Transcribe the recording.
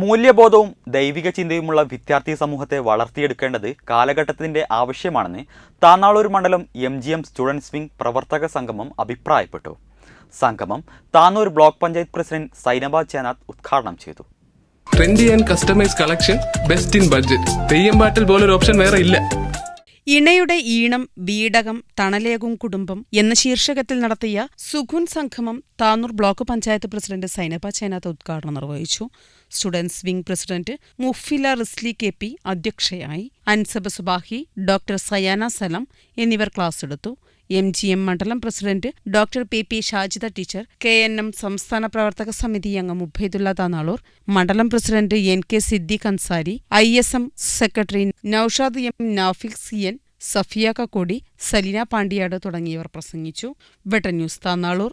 മൂല്യബോധവും ദൈവിക ചിന്തയുമുള്ള വിദ്യാർത്ഥി സമൂഹത്തെ വളർത്തിയെടുക്കേണ്ടത് കാലഘട്ടത്തിന്റെ ആവശ്യമാണെന്ന് താന്നാളൂർ മണ്ഡലം M G M students wing പ്രവർത്തക സംഗമം അഭിപ്രായപ്പെട്ടു. സംഗമം താന്നൂർ ബ്ലോക്ക് പഞ്ചായത്ത് പ്രസിഡന്റ് സൈനബ ചേനാഥ് ഉദ്ഘാടനം ചെയ്തു. Trendy and customise collection best in budget Theyyam പാട്ടിൽ പോലൊരു ഓപ്ഷൻ വേറെ ഇല്ല. ഇണയുടെ ഈണം വീടകം തണലേകും കുടുംബം എന്ന ശീർഷകത്തിൽ നടത്തിയ സുഖുൻ സംഗമം താനൂർ ബ്ലോക്ക് പഞ്ചായത്ത് പ്രസിഡന്റ് സൈനബ ചേനാത്ത് ഉദ്ഘാടനം നിർവഹിച്ചു. Students wing president Mufila Risli K P അധ്യക്ഷയായി അൻസബ് സുബാഹി ഡോക്ടർ സയാന സലം എന്നിവർ ക്ലാസ് എടുത്തു. എം ജി എം മണ്ഡലം president doctor P P Shajida teacher K N M സംസ്ഥാന പ്രവർത്തക സമിതി അംഗം ഉബൈദുള്ള താനാളൂർ മണ്ഡലം president N K Siddique Ansari I S M secretary Naushad M Nafiq C N Safiya Kakkodi Salina Pandiyad തുടങ്ങിയവർ പ്രസംഗിച്ചു. വെട്ട news Thannalur